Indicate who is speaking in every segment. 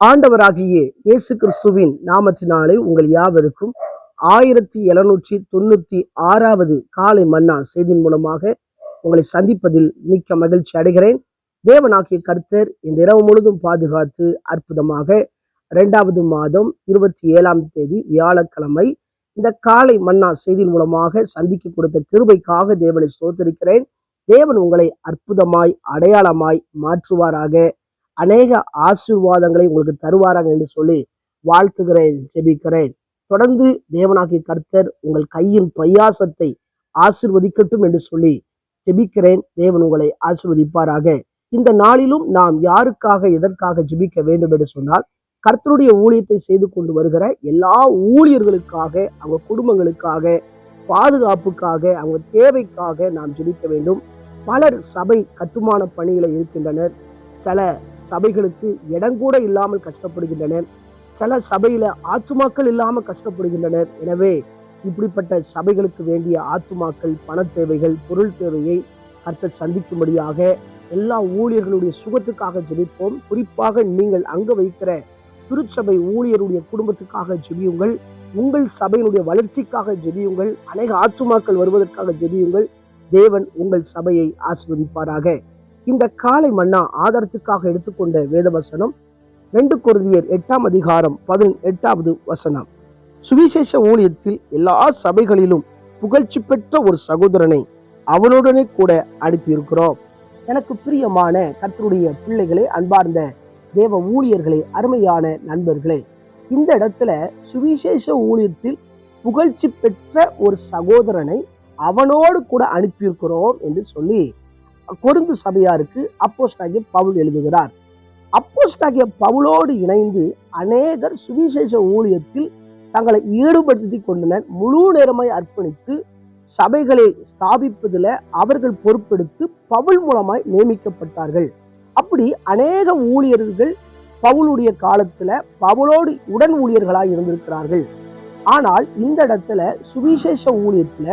Speaker 1: ஆண்டவராகிய இயேசு கிறிஸ்துவின் நாமத்தினாலே உங்கள் யாவருக்கும் ஆயிரத்தி எழுநூற்றி தொண்ணூத்தி ஆறாவது காலை மன்னா செய்தியின் மூலமாக உங்களை சந்திப்பதில் மிக்க மகிழ்ச்சி அடைகிறேன். தேவனாகிய கர்த்தர் இந்த இரவு முழுதும் பாதுகாத்து அற்புதமாக இரண்டாவது மாதம் இருபத்தி ஏழாம் தேதி வியாழக்கிழமை இந்த காலை மன்னா செய்தியின் மூலமாக சந்திக்க கொடுத்த கிருபைக்காக தேவனை ஸ்தோத்திருக்கிறேன். தேவன் உங்களை அற்புதமாய் அடையாளமாய் மாற்றுவாராக. அநேக ஆசீர்வாதங்களை உங்களுக்கு தருவாராங்க என்று சொல்லி வாழ்த்துகிறேன் ஜெபிக்கிறேன். தொடர்ந்து தேவனாகிய கர்த்தர் உங்கள் கையின் பிரயாசத்தை ஆசிர்வதிக்கட்டும் என்று சொல்லி ஜெபிக்கிறேன். தேவன் உங்களை ஆசிர்வதிப்பாராக. இந்த நாளிலும் நாம் யாருக்காக எதற்காக ஜெபிக்க வேண்டும் என்று சொன்னால் கர்த்தருடைய ஊழியத்தை செய்து கொண்டு வருகிற எல்லா ஊழியர்களுக்காக அவங்க குடும்பங்களுக்காக பாதுகாப்புக்காக அவங்க தேவைக்காக நாம் ஜெபிக்க வேண்டும். பலர் சபை கட்டுமான பணியில இருக்கின்றனர். சில சபைகளுக்கு இடங்கூட இல்லாமல் கஷ்டப்படுகின்றனர். சில சபையில ஆத்துமாக்கள் இல்லாமல் கஷ்டப்படுகின்றனர். எனவே இப்படிப்பட்ட சபைகளுக்கு வேண்டிய ஆத்துமாக்கள் பண தேவைகள் பொருள் தேவையை கர்த்தர் சந்திக்கும்படியாக எல்லா ஊழியர்களுடைய சுகத்துக்காக ஜெபிப்போம். குறிப்பாக நீங்கள் அங்க வைக்கிற திருச்சபை ஊழியருடைய குடும்பத்துக்காக ஜெபியுங்கள். உங்கள் சபையினுடைய வளர்ச்சிக்காக ஜெபியுங்கள். அநேக ஆத்துமாக்கள் வருவதற்காக ஜெபியுங்கள். தேவன் உங்கள் சபையை ஆசிர்வதிப்பாராக. இந்த காலை மன்னா ஆதாரத்துக்காக எடுத்துக்கொண்ட வேதவசனம் ரெண்டு குருதியர் எட்டாம் அதிகாரம் பதினெட்டாவது வசனம். சுவிசேஷ ஊழியத்தில் எல்லா சபைகளிலும் புகழ்ச்சி பெற்ற ஒரு சகோதரனை அவனுடனே கூட அனுப்பியிருக்கிறோம். எனக்கு பிரியமான கர்த்தருடைய பிள்ளைகளே அன்பார்ந்த தேவ ஊழியர்களே அருமையான நண்பர்களே இந்த இடத்துல சுவிசேஷ ஊழியத்தில் புகழ்ச்சி பெற்ற ஒரு சகோதரனை அவனோடு கூட அனுப்பியிருக்கிறோம் என்று சொல்லி கொருந்து சபையாருக்கு அப்போஸ்டாகிய பவுல் எழுதுகிறார். அப்போஸ்டாகிய பவுலோடு இணைந்து அநேகர் சுவிசேஷ ஊழியத்தில் தங்களை ஈடுபடுத்தி கொண்டனர். முழு நேரமாய் அர்ப்பணித்து சபைகளை ஸ்தாபிப்பதில் அவர்கள் பொறுப்பெடுத்து பவுல் மூலமாய் நியமிக்கப்பட்டார்கள். அப்படி அநேக ஊழியர்கள் பவுலுடைய காலத்துல பவுலோடு உடன் ஊழியர்களாக இருந்திருக்கிறார்கள். ஆனால் இந்த இடத்துல சுவிசேஷ ஊழியத்துல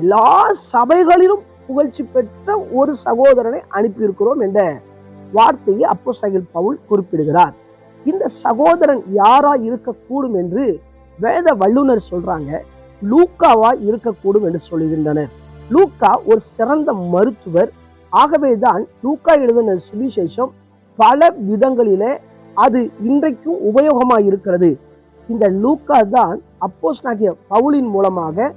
Speaker 1: எல்லா சபைகளிலும் புகழ்ச்சி பெற்ற ஒரு சகோதரனை அனுப்பியிருக்கிறோம் என்ற வார்த்தையை அப்போஸ்தலன் பவுல் குறிப்பிடுகிறார். இந்த சகோதரன் யாரா இருக்கக்கூடும் என்று வேத வல்லுனர் சொல்றாங்க. லூக்காவா இருக்கக்கூடும் என்று சொல்லுகின்றனர் லூக்கா ஒரு சிறந்த மருத்துவர். ஆகவேதான் லூக்கா எழுதின சுவிசேஷம் பல விதங்களிலே அது இன்றைக்கும் உபயோகமாக இருக்கிறது. இந்த லூக்கா தான் அப்போஸ்டாகிய பவுலின் மூலமாக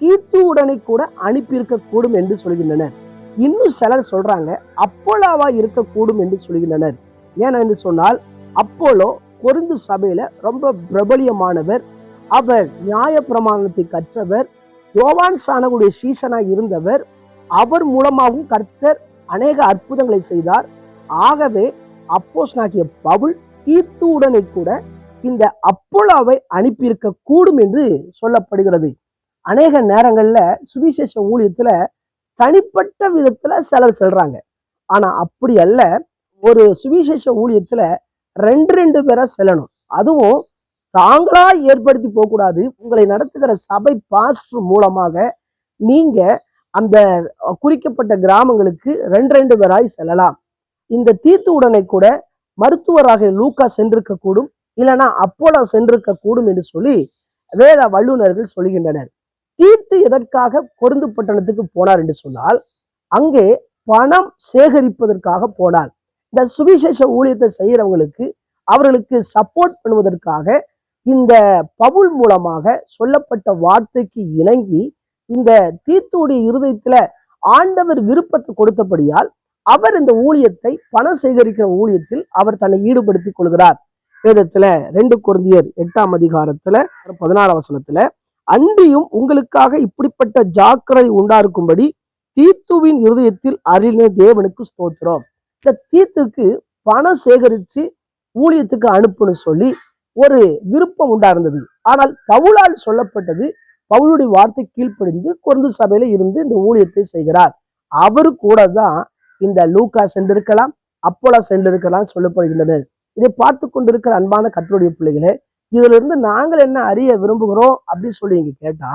Speaker 1: தீத்துவுடனை கூட அனுப்பியிருக்க கூடும் என்று சொல்கின்றனர். இன்னும் சிலர் சொல்றாங்க அப்போலாவா இருக்கக்கூடும் என்று சொல்கின்றனர். ஏன் என்று சொன்னால் அப்போலோ கொருந்து சபையில ரொம்ப பிரபலியமானவர் அவர் நியாய பிரமாணத்தை கற்றவர் யோவான் சானகுடைய சீசனா இருந்தவர் அவர் மூலமாகவும் கர்த்தர் அநேக அற்புதங்களை செய்தார். ஆகவே அப்போஸ்னாகிய பவுல் தீத்துவுடனே கூட இந்த அப்போலாவை அனுப்பியிருக்க கூடும் என்று சொல்லப்படுகிறது. அநேக நேரங்கள்ல சுவிசேஷ ஊழியத்துல தனிப்பட்ட விதத்துல சிலர் செல்றாங்க. ஆனா அப்படி அல்ல. ஒரு சுவிசேஷ ஊழியத்துல ரெண்டு ரெண்டு பேரை செல்லணும். அதுவும் தாங்களா ஏற்படுத்தி போகக்கூடாது. உங்களை நடத்துகிற சபை பாஸ்டர் மூலமாக நீங்க அந்த குறிக்கப்பட்ட கிராமங்களுக்கு ரெண்டு ரெண்டு பேராய் செல்லலாம். இந்த தீர்த்து உடனே கூட மருத்துவராக லூக்கா சென்றிருக்க கூடும் இல்லைன்னா அப்போலா சென்றிருக்க கூடும் என்று சொல்லி வேத வல்லுநர்கள் சொல்கின்றனர். தீர்த்து எதற்காக கொருந்து பட்டணத்துக்கு போனார் என்று சொன்னால் அங்கே பணம் சேகரிப்பதற்காக போனார். இந்த சுவிசேஷ ஊழியத்தை செய்யறவங்களுக்கு அவர்களுக்கு சப்போர்ட் பண்ணுவதற்காக இந்த பவுல் மூலமாக சொல்லப்பட்ட வார்த்தைக்கு இணங்கி இந்த தீத்துடைய இருதயத்துல ஆண்டவர் விருப்பத்தை கொடுத்தபடியால் அவர் இந்த ஊழியத்தை பணம் சேகரிக்கிற ஊழியத்தில் அவர் தன்னை ஈடுபடுத்திக் கொள்கிறார். வேதத்துல ரெண்டு குருந்தியர் எட்டாம் அதிகாரத்துல பதினாறு வசனத்துல அன்றியும் உங்களுக்காக இப்படிப்பட்ட ஜாக்கிரதை உண்டாருக்கும்படி தீத்துவின் இருதயத்தில் அருளின தேவனுக்கு ஸ்தோத்திரம். இந்த தீத்துக்கு பணம் சேகரித்து ஊழியத்துக்கு அனுப்புன்னு சொல்லி ஒரு விருப்பம் உண்டா இருந்தது ஆனால் பவுலால் சொல்லப்பட்டது பவுளுடைய வார்த்தை கீழ்ப்படிந்து குறைந்த சபையில இருந்து இந்த ஊழியத்தை செய்கிறார். அவரு கூட தான் இந்த லூக்கா சென்றிருக்கலாம் அப்போலா சென்றிருக்கலாம் சொல்லப்படுகின்றனர். இதை பார்த்து கொண்டிருக்கிற அன்பான கத்தருடைய பிள்ளைகளே இதுல இருந்து நாங்கள் என்ன அறிய விரும்புகிறோம் அப்படின்னு சொல்லி நீங்க கேட்டா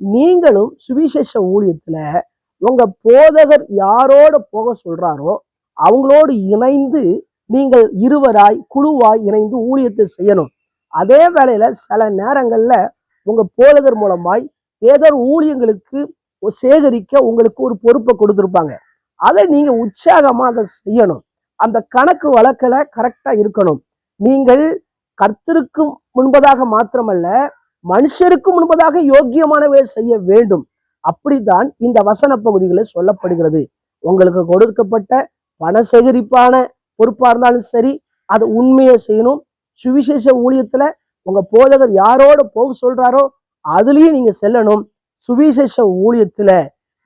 Speaker 1: நீங்களும் சுவிசேஷ ஊழியத்துல உங்க போதகர் யாரோட போக சொல்றாரோ அவங்களோடு இணைந்து நீங்கள் இருவராய் குழுவாய் இணைந்து ஊழியத்தை செய்யணும். அதே வேளையில சில நேரங்கள்ல உங்க போதகர் மூலமாய் ஏதோ ஊழியங்களுக்கு சேகரிக்க உங்களுக்கு ஒரு பொறுப்பை கொடுத்துருப்பாங்க. அதை நீங்க உற்சாகமா அதை செய்யணும். அந்த கணக்கு வழக்கில் கரெக்டா இருக்கணும். நீங்கள் கர்த்தருக்கு முன்பதாக மாத்திரமல்ல மனுஷருக்கு முன்பதாக யோக்கியமானவை செய்ய வேண்டும். அப்படித்தான் இந்த வசன பகுதிகளில் சொல்லப்படுகிறது. உங்களுக்கு கொடுக்கப்பட்ட பண சேகரிப்பான பொறுப்பா இருந்தாலும் சரி அது உண்மையை செய்யணும். சுவிசேஷ ஊழியத்துல உங்க போதகர் யாரோட போக சொல்றாரோ அதுலயும் நீங்க செல்லணும். சுவிசேஷ ஊழியத்துல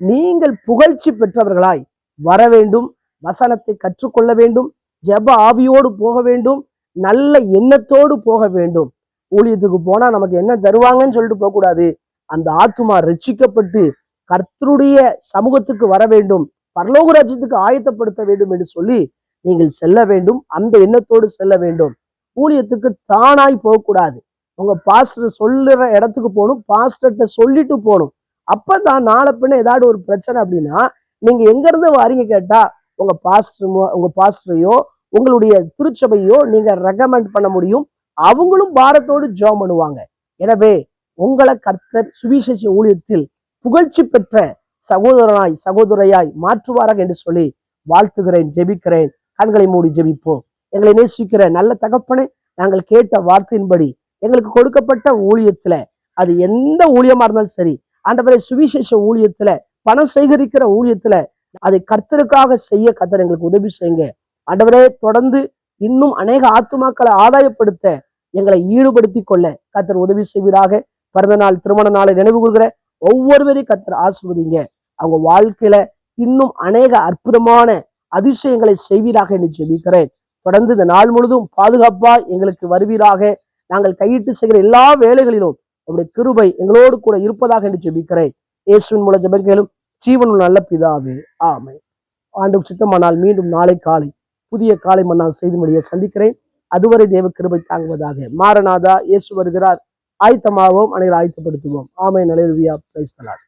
Speaker 1: நீங்கள் புகழ்ச்சி பெற்றவர்களாய் வர வேண்டும் வசனத்தை கற்றுக்கொள்ள வேண்டும் ஜெப ஆவியோடு போக வேண்டும் நல்ல எண்ணத்தோடு போக வேண்டும். ஊழியத்துக்கு போனா நமக்கு என்ன தருவாங்கன்னு சொல்லிட்டு போகக்கூடாது. அந்த ஆத்துமா ரட்சிக்கப்பட்டு கர்த்தருடைய சமூகத்துக்கு வர வேண்டும். பரலோக ராஜ்யத்துக்கு ஆயத்தப்படுத்த வேண்டும் என்று சொல்லி நீங்கள் செல்ல வேண்டும். அந்த எண்ணத்தோடு செல்ல வேண்டும். ஊழியத்துக்கு தானாய் போகக்கூடாது. உங்க பாஸ்டர் சொல்லுற இடத்துக்கு போகணும் பாஸ்டர்கிட்ட சொல்லிட்டு போகணும். அப்பதான் நாளை பின்ன ஏதாவது ஒரு பிரச்சனை அப்படின்னா நீங்க எங்க இருந்து வாரீங்க கேட்டா உங்க பாஸ்டர் உங்க பாஸ்டரையோ உங்களுடைய திருச்சபையோ நீங்க ரெக்கமெண்ட் பண்ண முடியும். அவங்களும் பாரத்தோடு ஜோம் பண்ணுவாங்க. எனவே உங்களை கர்த்தர் சுவிசேஷ ஊழியத்தில் புகழ்ச்சி பெற்ற சகோதரனாய் சகோதரையாய் மாற்றுவாராக என்று சொல்லி வாழ்த்துகிறேன் ஜெபிக்கிறேன். கண்களை மூடி ஜெபிப்போம். எங்களை நேசிக்கிற நல்ல தகப்பனே நாங்கள் கேட்ட வார்த்தையின்படி எங்களுக்கு கொடுக்கப்பட்ட ஊழியத்துல அது எந்த ஊழியமா இருந்தாலும் சரி ஆண்டவரை சுவிசேஷ ஊழியத்துல பணம் சேகரிக்கிற ஊழியத்துல அதை கர்த்தருக்காக செய்ய கர்த்தர் எங்களுக்கு உதவி செய்யுங்க. ஆண்டவரே தொடர்ந்து இன்னும் அநேக ஆத்துமாக்களை ஆதாயப்படுத்த எங்களை ஈடுபடுத்தி கொள்ள கத்தர் உதவி செய்வீராக. பிறந்த நாள் திருமண நாளை நினைவு கூறுகிற ஒவ்வொருவரையும் கத்தர் ஆசிர்வதிங்க. அவங்க வாழ்க்கையில இன்னும் அநேக அற்புதமான அதிசயங்களை செய்வீராக என்று ஜெபிக்கிறேன். தொடர்ந்து இந்த நாள் முழுதும் பாதுகாப்பா எங்களுக்கு வருவீராக. நாங்கள் கையிட்டு செய்கிற எல்லா வேலைகளிலும் உங்களுடைய கிருபை எங்களோடு கூட இருப்பதாக என்று ஜெபிக்கிறேன். இயேசுவின் மூல ஜெபங்களும் ஜீவனும் நல்ல பிதாவே ஆமை ஆண்டு சுத்தமானால் மீண்டும் நாளை காலை புதிய காலை மன்னால் செய்து முடிய சந்திக்கிறேன். அதுவரை தேவ கிருபை தாங்குவதாக மாரநாதா இயேசு வருகிறார். ஆயத்தமாவோம் அனைவரும் ஆயத்தப்படுத்துவோம். ஆமை நலைவியா பிரைஸ்தலார்